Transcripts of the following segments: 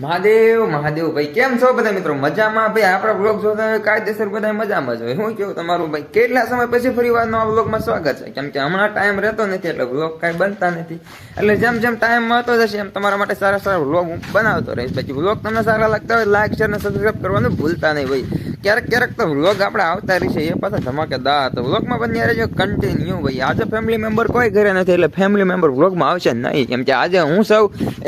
મહાદેવ મહાદેવ ભાઈ, કેમ છો બધા મિત્રો? મજામાં? ભાઈ, આપણા બ્લોગ જોતા હોય કાયદેસર બધા મજામાં જ હોય. હું કેવું તમારું ભાઈ? કેટલા સમય પછી ફરી વાર નવા બ્લોગમાં સ્વાગત છે? કેમ કે હમણાં ટાઈમ રહેતો નથી, એટલે બ્લોગ કાંઈ બનતા નથી. એટલે જેમ જેમ ટાઈમ મળતો જશે, એમ તમારા માટે સારા સારા બ્લોગ હું બનાવતો રહીશ. પછી બ્લોગ તમને સારા લાગતા હોય લાઈક શેર અને સબસ્ક્રાઈબ કરવાનું ભૂલતા નહીં ભાઈ. ક્યારેક ક્યારેક તો વ્લોગ આપણે આવતા રહેશે એ પાછા ધમાકેદાર તો વ્લોગમાં બની રહેજો કન્ટિન્યુ ભાઈ. આજે ફેમિલી મેમ્બર કોઈ ઘરે નથી, એટલે ફેમિલી મેમ્બર વ્લોગમાં આવશે નહીં. કેમ કે આજે હું સૌ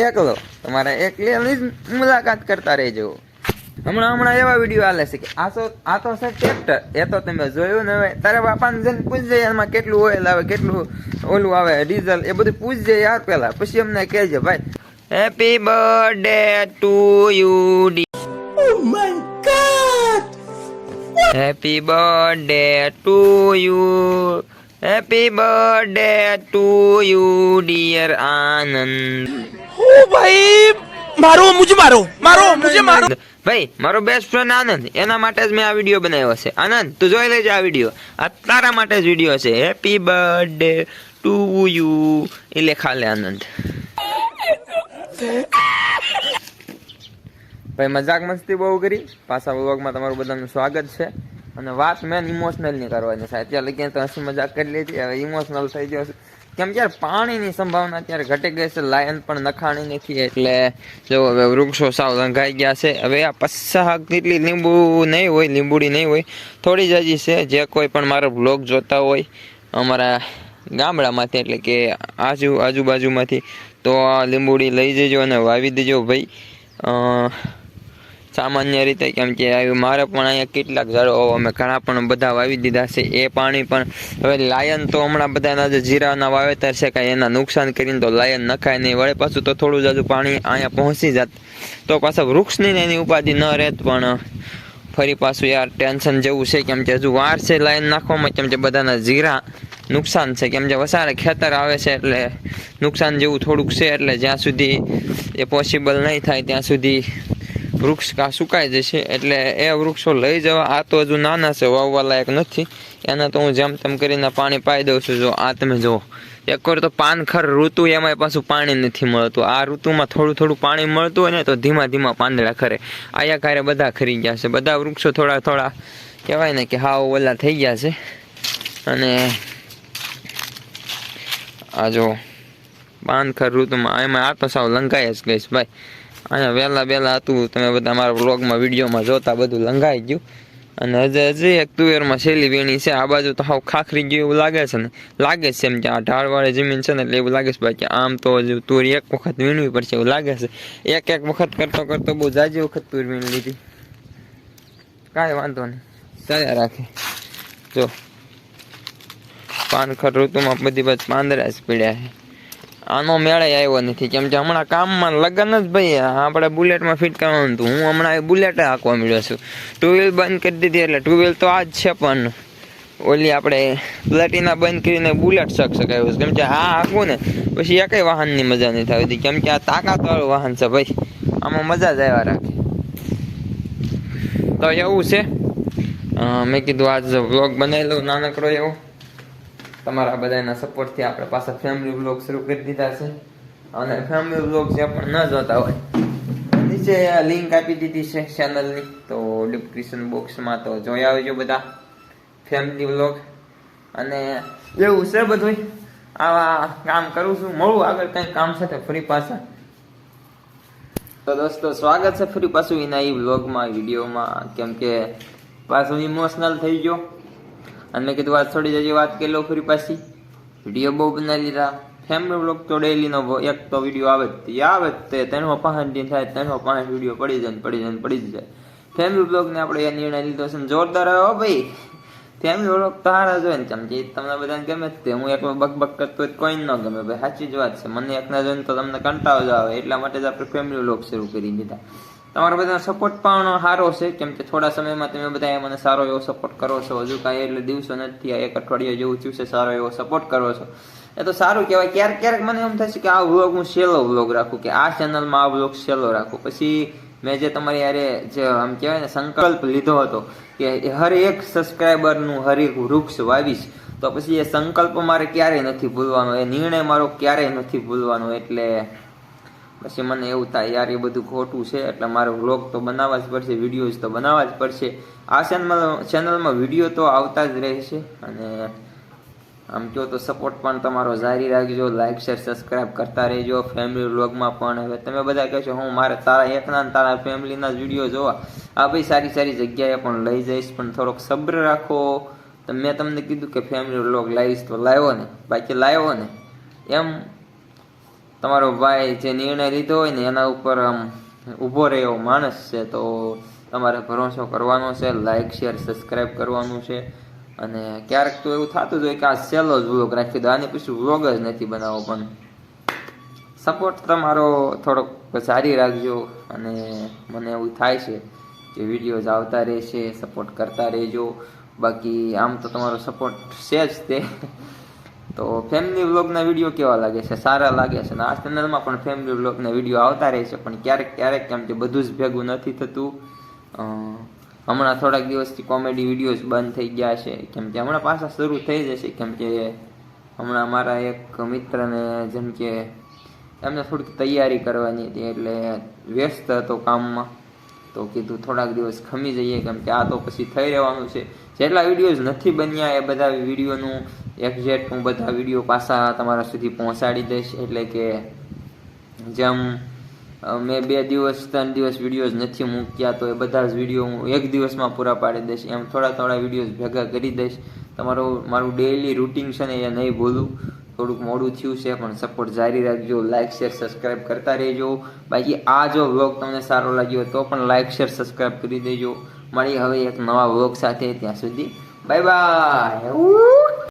એકલો તમારે એકલી જ મુલાકાત કરતા રહેજો. હમણાં હમણાં એવા વીડિયો આલે છે કે આ તો આ તો છે ટ્રેક્ટર એ તો તમે જોયું ને હવે તારે બાપાને જઈને પૂછજે એમાં કેટલું ઓઇલ આવે કેટલું ઓલું આવે ડીઝલ એ બધું પૂછજે યાર પેલા પછી અમને કહેજે ભાઈ. Happy birthday to you D happy birthday to you happy birthday to you dear Anand ઓ ભાઈ મારો મુજે મારો મારો મુજે મારો. ભાઈ મારો બેસ્ટ ફ્રેન્ડ આનંદ એના માટે જ મેં આ વીડિયો બનાવ્યો છે. આનંદ તું જોઈ લેજે આ વીડિયો આ તારા માટે જ વીડિયો છે. હેપી બર્થડે ટુ યુ એ લેખા લે આનંદ. ભાઈ મજાક મસ્તી બહુ કરી. પાછા વ્લોગમાં તમારું બધાનું સ્વાગત છે. અને વાત મેન ઇમોશનલની કરવાની સાહેબ અત્યારે લગી તો હસી મજાક કરી લીધી. હવે ઇમોશનલ થઈ ગયો છે. કેમ કે પાણીની સંભાવના અત્યારે ઘટી ગઈ છે, લાયન પણ નખાણી નથી, એટલે જો હવે વૃક્ષો સાવ લંઘાઈ ગયા છે. હવે આ પચાસ કેટલી લીંબુ નહીં હોય, લીંબુડી નહીં હોય, થોડી જ હજી છે. જે કોઈ પણ મારો બ્લોગ જોતા હોય, અમારા ગામડામાંથી, એટલે કે આજુ, આજુબાજુમાંથી, તો આ લીંબુડી લઈ જજો અને વાવી દેજો ભાઈ. સામાન્ય રીતે કેમ કે મારે પણ અહીંયા કેટલાક ઝાડો અમે ઘણા પણ બધા વાવી દીધા છે. એ પાણી પણ હવે લાયન તો હમણાં બધાના જે જીરાના વાવેતર છે કાંઈ એના નુકસાન કરીને તો લાયન નખાય નહીં. વળે પાછું તો થોડું જાજુ પાણી અહીંયા પહોંચી જાત. તો પાછા વૃક્ષની એની ઉપાધિ ન રહેત પણ ફરી પાછું યાર ટેન્શન જેવું છે કેમ કે હજુ વાર છે લાઈન નાખવામાં, કેમ કે બધાના જીરા નુકસાન છે. કેમ કે વસારે ખેતર આવે છે એટલે નુકસાન જેવું થોડુંક છે એટલે જ્યાં સુધી એ પોસિબલ નહીં થાય ત્યાં સુધી વૃક્ષ સુકાઈ જશે? એટલે એ વૃક્ષો લઈ જવા. આ તો હજુ નાના છે, વાવવા લાયક નથી. એના તો હું જેમ તેમ કરીને પાણી પાઈ દઉં છું. જો આ તમે જુઓ. એકવાર તો પાનખર ઋતુ એમાંય પાછું પાણી નથી મળતું. આ ઋતુમાં થોડું થોડું પાણી મળતું હોય ને, તો ધીમા ધીમા પાંદડા ખરે. આયા કારે બધા ખરી ગયા છે. બધા વૃક્ષો થોડા થોડા કહેવાય ને કે હાવ ઓલા થઈ ગયા છે. અને આ જો પાનખર ઋતુમાં, એમાં આ તો સાવ લંકાઈ જ ગઈશ ભાઈ. અહીંયા વહેલા વહેલા હતું, તમે બધા મારા વ્લોગમાં, વિડીયોમાં જોતા બધું લંઘાઈ ગયું. અને હજે હજી એક તુવેરમાં છેલ્લી વેણી છે, આ બાજુ તો હાવ ખાખરી ગયું એવું લાગે છે ને. લાગે છે એમ કે આ ઢાળવાળી જમીન છે ને એટલે એવું લાગે છે ભાઈ કે આમ તો હજુ તુર એક વખત વીણવી પડશે એવું લાગે છે. એક એક વખત કરતો કરતો બહુ જાજી વખત તુર વીણી લીધી. કાંઈ વાંધો નહીં. ચાલ્યા રાખે. જો. પાનખર ઋતુમાં બધી બધી પાંદડા જ પીડ્યા છે. આનો મેળે આવ્યો નથી. કેમ કે હમણાં કામમાં લગન જ ભાઈ આપણે બુલેટમાં ફિટ કરવાનું હતું. હું હમણાં બુલેટ હાંકવા મળ્યો છું. ટુ વ્હીલ બંધ કરી દીધી એટલે ટુ વ્હીલ તો આ જ છે પણ. ઓલી આપણે પ્લેટિના બંધ કરીને બુલેટ શક શકાય છે. કેમ કે આ હાંકવું ને, પછી એકેય વાહનની મજા નહીં થતી કેમ કે આ તાકાતવાળું વાહન છે ભાઈ. આમાં મજા જ આવ્યા રાખે. તો એવું છે. મેં કીધું આજ વ્લોગ બનાવી લઉં. નાનકડો એવો. તમારા બધાના સપોર્ટથી આપણે પાછા ફેમિલી બ્લોગ શરૂ કરી દીધા છે. અને ફેમિલી બ્લોગ જે પણ ન જોતા હોય, નીચે લિંક આપી દીધી છે ચેનલની તો ડિસ્ક્રિપ્શન બોક્સમાં તો જોઈ આવજો બધા ફેમિલી બ્લોગ અને એવું છે બધું આવા કામ કરું છું. મળું આગળ કંઈક કામ છે તો ફરી પાછા. તો દોસ્તો, સ્વાગત છે ફરી પાછું એના એ વ્લોગમાં વિડીયોમાં કેમ કે પાછું ઇમોશનલ થઈ ગયો. અને મેં કીધું વાત થોડી જજી વાત કરી લો ફરી પાછી. વીડિયો બહુ બનાવી લીધા ફેમિલી બ્લોગ તો ડેલીનો એક તો વીડિયો આવે જ આવે જ તે. તેનો પાંચ થાય તેનો પાંચ વીડિયો પડી જાય પડી જાય પડી જાય. ફેમિલી બ્લોગને આપણે એ નિર્ણય લીધો છે જોરદાર આવ્યો ભાઈ. ફેમિલી બ્લોગ તો હારા જ હોય ને ચમચી તમને બધાને ગમે તે. હું એકલો બક બક કરતો હોય કોઈ ન ગમે ભાઈ. સાચી જ વાત છે. મને એકના જોઈને તો તમને કંટાળો જ આવે. એટલા માટે જ આપણે ફેમિલી બ્લોગ શરૂ કરી દીધા. તમારો બધાનો સપોર્ટ પણ સારો છે, કેમ કે થોડા સમયમાં તમે બધા મને સારો એવો સપોર્ટ કરો છો. હજુ કાંઈ એટલે દિવસો નથી, આ એક અઠવાડિયા જેવું થયું છે, સારો એવો સપોર્ટ કરો છો. એ તો સારું કહેવાય. ક્યારેક ક્યારેક મને એમ થશે કે આ વ્લોગ હું સેલો વ્લોગ રાખું કે આ ચેનલમાં આ વ્લોગ સેલો રાખું. પછી મેં જે તમારી યારે જે આમ કહેવાય ને સંકલ્પ લીધો હતો કે હર એક સબસ્ક્રાઈબરનું હર એક વૃક્ષ વાવીશ, તો પછી એ સંકલ્પ મારે ક્યારેય નથી ભૂલવાનો. એ નિર્ણય મારો ક્યારેય નથી ભૂલવાનો. એટલે પછી મને એવું થાય, યાર, એ બધું ખોટું છે, એટલે મારે વ્લોગ તો બનાવવા જ પડશે વિડીયોઝ તો બનાવવા જ પડશે. આ ચેનલમાં ચેનલમાં વીડિયો તો આવતા જ રહેશે અને આમ કહો તો સપોર્ટ પણ તમારો જારી રાખજો લાઈક શેર સબસ્ક્રાઇબ કરતા રહેજો ફેમિલી વ્લોગમાં પણ. હવે તમે બધા કહેશો હું મારે તારા એકના તારા ફેમિલીના જ વીડિયો જોવા. આ ભાઈ સારી સારી જગ્યાએ પણ લઈ જઈશ, પણ થોડોક સબ્ર રાખો. તો મેં તમને કીધું કે ફેમિલી વ્લોગ લાવીશ, તો લાવ્યો ને બાકી લાવ્યો ને એમ તમારો ભાઈ જે નિર્ણય લીધો હોય ને એના ઉપર આમ ઊભો રહે એવો માણસ છે, તો તમારે ભરોસો કરવાનો છે લાઇક શેર સબસ્ક્રાઈબ કરવાનું છે. અને ક્યારેક તો એવું થતું જ હોય કે આ સહેલો જ વ્લોગ રાખી દો, આની પછી વ્લોગ જ નથી બનાવો, પણ સપોર્ટ તમારો થોડોક જારી રાખજો. અને મને એવું થાય છે કે વિડીયોઝ આવતા રહેશે સપોર્ટ કરતા રહેજો. બાકી આમ તો તમારો સપોર્ટ છે જ તે. તો ફેમિલી વ્લોગના વીડિયો કેવા લાગે છે? સારા લાગે છે. અને આ ચેનલમાં પણ ફેમિલી વ્લોગના વીડિયો આવતા રહે છે, પણ ક્યારેક ક્યારેક કેમ કે બધું જ ભેગું નથી થતું. હમણાં થોડાક દિવસથી કોમેડી વિડીયોઝ બંધ થઈ ગયા છે. કેમ કે હમણાં પાછા શરૂ થઈ જશે. કેમ કે હમણાં મારા એક મિત્રને જેમ કે એમને થોડીક તૈયારી કરવાની હતી, એટલે વ્યસ્ત હતો કામમાં. તો કીધું થોડાક દિવસ ખમી જઈએ, કેમ કે આ તો પછી થઈ રહેવાનું છે. જેટલા વિડીયોઝ નથી બન્યા એ બધા વિડીયોનું એક્ઝેક્ટ હું બધા વીડિયો પાછા તમારા સુધી પહોંચાડી દઈશ. એટલે કે જેમ મેં બે દિવસ, ત્રણ દિવસ વિડીયોઝ નથી મૂક્યા, તો એ બધા જ વીડિયો હું એક દિવસમાં પૂરા પાડી દઈશ. એમ થોડા થોડા વિડીયોઝ ભેગા કરી દઈશ. તમારું, મારું ડેઈલી રૂટિન છે ને એ નહીં ભૂલું. થોડુંક મોડું થયું છે, પણ સપોર્ટ જારી રાખજો લાઇક શેર સબસ્ક્રાઇબ કરતા રહેજો. બાકી આ જો વ્લોગ તમને સારો લાગ્યો તો પણ લાઇક શેર સબસ્ક્રાઇબ કરી દેજો. મળી હવે એક નવા વ્લોગ સાથે ત્યાં સુધી. Bye bye